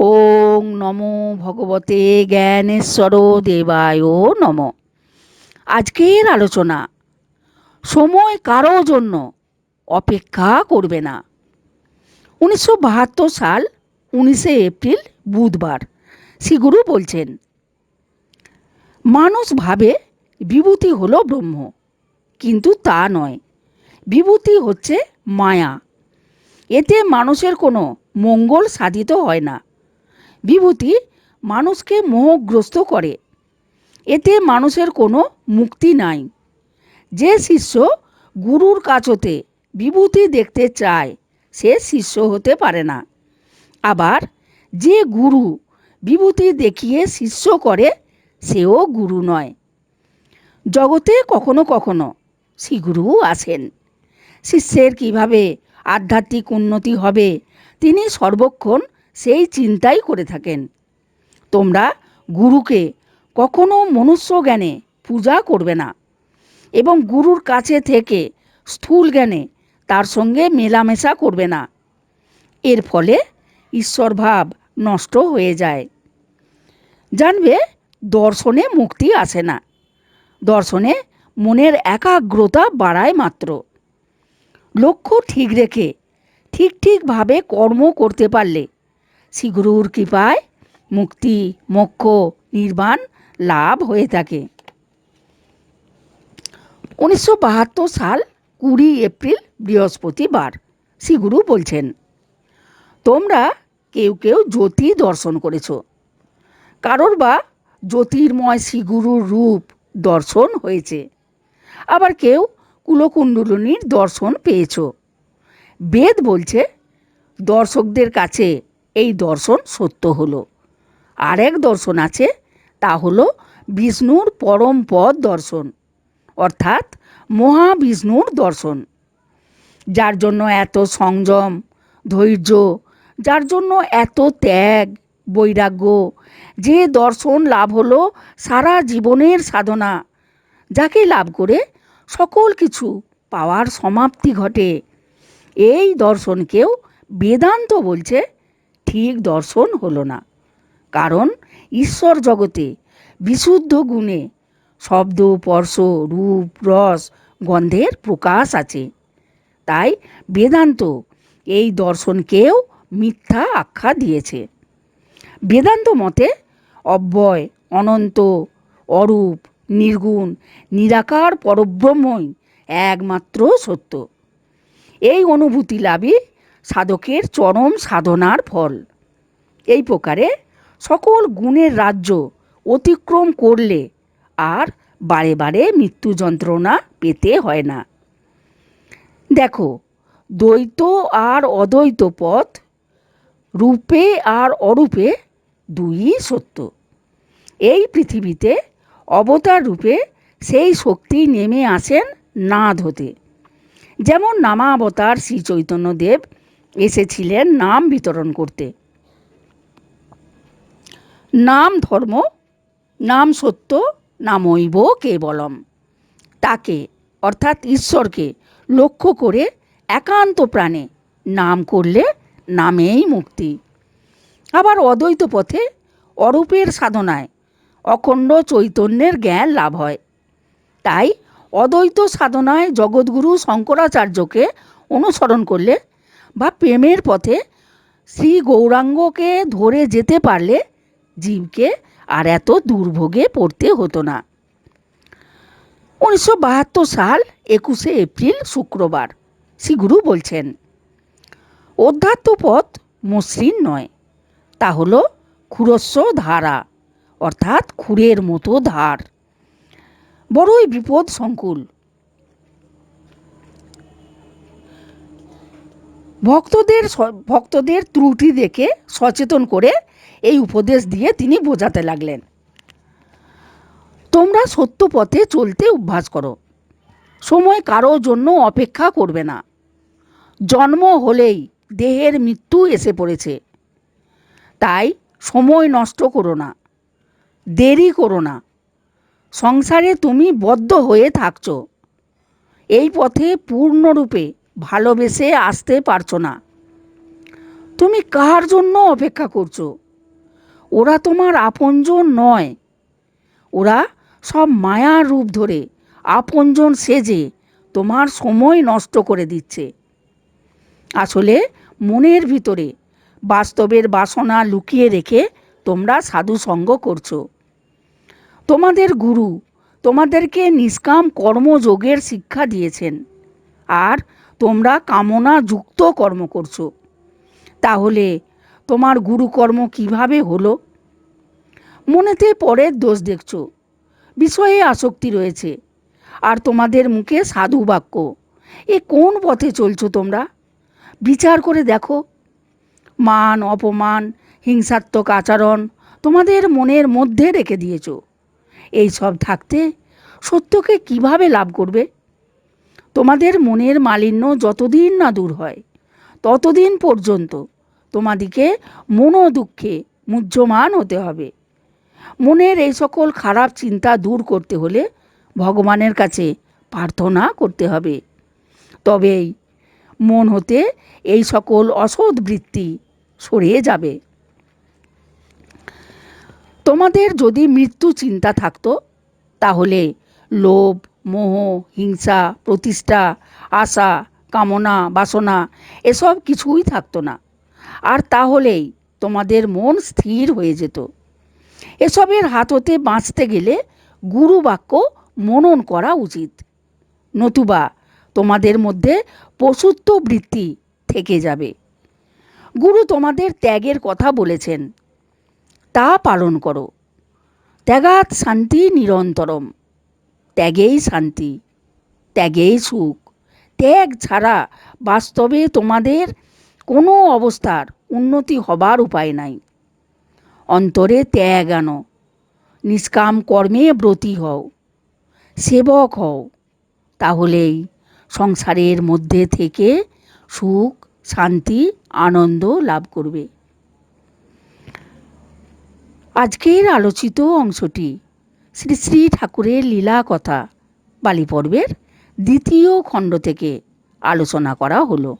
ওং নমো ভগবতে জ্ঞানেশ্বর দেবায় নম। আজকের আলোচনা, সময় কারও জন্য অপেক্ষা করবে না। উনিশশো বাহাত্তর সাল, উনিশে এপ্রিল, বুধবার, শ্রীগুরু বলছেন, মানুষ ভাবে বিভূতি হলো ব্রহ্ম, কিন্তু তা নয়। বিভূতি হচ্ছে মায়া। এতে মানুষের কোনো মঙ্গল সাধিত হয় না। বিভূতি মানুষকে মোহগ্রস্ত করে। এতে মানুষের কোনো মুক্তি নাই। যে শিষ্য গুরুর কাছতে বিভূতি দেখতে চায়, সে শিষ্য হতে পারে না। আবার যে গুরু বিভূতি দেখিয়ে শিষ্য করে, সেও গুরু নয়। জগতে কখনো কখনো শ্রীগুরু আসেন। শিষ্যের কীভাবে আধ্যাত্মিক উন্নতি হবে, তিনি সর্বক্ষণ সেই চিন্তাই করে থাকেন। তোমরা গুরুকে কখনো মনুষ্য জ্ঞানে পূজা করবে না এবং গুরুর কাছে থেকে স্থূল জ্ঞানে তার সঙ্গে মেলামেশা করবে না। এর ফলে ঈশ্বর ভাব নষ্ট হয়ে যায়। জানবে, দর্শনে মুক্তি আসে না। দর্শনে মনের একাগ্রতা বাড়ায় মাত্র। লক্ষ্য ঠিক রেখে ঠিক ঠিকভাবে কর্ম করতে পারলে শ্রীগুরুর কৃপায় মুক্তি, মোক্ষ, নির্বাণ, লাভ হয়ে থাকে। উনিশশো বাহাত্তর সাল কুড়ি এপ্রিল, বৃহস্পতিবার, শ্রীগুরু বলছেন, তোমরা কেউ কেউ জ্যোতি দর্শন করেছ। কারোর বা জ্যোতির্ময় শ্রীগুরুর রূপ দর্শন হয়েছে। আবার কেউ কুলকুণ্ডলিনীর দর্শন পেয়েছ। বেদ বলছে, দর্শকদের কাছে এই দর্শন সত্য হলো। আরেক দর্শন আছে, তা হলো বিষ্ণুর পরম পদ দর্শন, অর্থাৎ মহাবিষ্ণুর দর্শন। যার জন্য এত সংযম, ধৈর্য, যার জন্য এত ত্যাগ, বৈরাগ্য, যে দর্শন লাভ হলো সারা জীবনের সাধনা, যাকে লাভ করে সকল কিছু পাওয়ার সমাপ্তি ঘটে। এই দর্শনকেও বেদান্ত বলছে ঠিক দর্শন হলো না। কারণ ঈশ্বর জগতে বিশুদ্ধ গুণে শব্দ, স্পর্শ, রূপ, রস, গন্ধের প্রকাশ আছে। তাই বেদান্ত এই দর্শনকেও মিথ্যা আখ্যা দিয়েছে। বেদান্ত মতে অব্যয়, অনন্ত, অরূপ, নির্গুণ, নিরাকার, পরব্রহ্মই একমাত্র সত্য। এই অনুভূতি লাভই সাধকের চরম সাধনার ফল। এই প্রকারে সকল গুণের রাজ্য অতিক্রম করলে আর বারে বারে মৃত্যু যন্ত্রণা পেতে হয় না। দেখো, দ্বৈত আর অদ্বৈত পথ রূপে আর অরূপে দুই সত্য। এই পৃথিবীতে অবতার রূপে সেই শক্তি নেমে আসেন নাদ হতে। যেমন নামাবতার শ্রী চৈতন্যদেব এসেছিলেন নাম বিতরণ করতে। নাম ধর্ম, নাম সত্য নামৈব কেবলম। তাকে, অর্থাৎ ঈশ্বরকে, লক্ষ্য করে একান্ত প্রাণে নাম করলে নামেই মুক্তি। আবার অদ্বৈত পথে অরূপের সাধনায় অখণ্ড চৈতন্যের জ্ঞান লাভ হয়। তাই অদ্বৈত সাধনায় জগৎগুরু শঙ্করাচার্যকে অনুসরণ করলে বা প্রেমের পথে শ্রী গৌরাঙ্গকে ধরে যেতে পারলে জীবকে আর এত দুর্ভোগে পড়তে হতো না। উনিশশো বাহাত্তর সাল একুশে এপ্রিল শুক্রবার, শ্রী গুরু বলছেন, অধ্যাত্ম পথ মসৃণ নয়, তা হল ক্ষুরস্ব ধারা, অর্থাৎ খুরের মতো ধার। বড়ই বিপদ সংকুল ভক্তদের ভক্তদের ত্রুটি দেখে সচেতন করে এই উপদেশ দিয়ে তিনি বোঝাতে লাগলেন। তোমরা সত্য পথে চলতে অভ্যাস করো। সময় কারও জন্য অপেক্ষা করবে না। জন্ম হলেই দেহের মৃত্যু এসে পড়েছে। তাই সময় নষ্ট করো না। দেরি করো না। সংসারে তুমি বদ্ধ হয়ে থাকছো। এই পথে পূর্ণরূপে ভালোবেসে আসতে পারছ না। তুমি কার জন্য অপেক্ষা করছ? ওরা তোমার আপনজন নয়। ওরা সব মায়ার রূপ ধরে আপনজন সেজে তোমার সময় নষ্ট করে দিচ্ছে। আসলে মনের ভিতরে বাস্তবের বাসনা লুকিয়ে রেখে তোমরা সাধু সঙ্গ করছ। তোমাদের গুরু তোমাদেরকে নিষ্কাম কর্মযোগের শিক্ষা দিয়েছেন। আর তোমরা কামনা যুক্ত কর্ম করছ। তাহলে তোমার গুরুকর্ম কীভাবে হলো? মনেতে পরের দোষ দেখছ। বিষয়ে আসক্তি রয়েছে। আর তোমাদের মুখে সাধু বাক্য। এ কোন পথে চলছো তোমরা? বিচার করে দেখো। মান, অপমান, হিংসাত্মক আচরণ তোমাদের মনের মধ্যে রেখে দিয়েছ। এই সব থাকতে সত্যকে কীভাবে লাভ করবে? তোমাদের মনের মালিন্য যতদিন না দূর হয়, ততদিন পর্যন্ত তোমাদিকে মনো দুঃখে মুহ্যমান হতে হবে। মনের এই সকল খারাপ চিন্তা দূর করতে হলে ভগবানের কাছে প্রার্থনা করতে হবে। তবেই মন হতে এই সকল অসৎ বৃত্তি সরিয়ে যাবে। তোমাদের যদি মৃত্যু চিন্তা থাকতো, তাহলে লোভ মোহ, হিংসা, প্রতিষ্ঠা, আশা, কামনা, বাসনা, এসব কিছুই থাকতো না। আর তাহলেই তোমাদের মন স্থির হয়ে যেত। এসবের হাত হতে বাঁচতে গেলে গুরু বাক্য মনন করা উচিত। নতুবা তোমাদের মধ্যে পশুত্ব বৃত্তি থেকে যাবে। গুরু তোমাদের ত্যাগের কথা বলেছেন। তা পালন করো। ত্যাগাত শান্তি নিরন্তরম। ত্যাগেই শান্তি, ত্যাগেই সুখ। ত্যাগ ছাড়া বাস্তবে তোমাদের কোনো অবস্থার উন্নতি হবার উপায় নাই। অন্তরে ত্যাগ আনো, নিষ্কাম কর্মে ব্রতী হও, সেবক হও, তাহলেই সংসারের মধ্যে থেকে সুখ, শান্তি, আনন্দ লাভ করবে। আজকের আলোচিত অংশটি শ্রী শ্রী ঠাকুরের লীলা কথা। বালি পর্বের দ্বিতীয় খণ্ড থেকে আলোচনা করা হলো।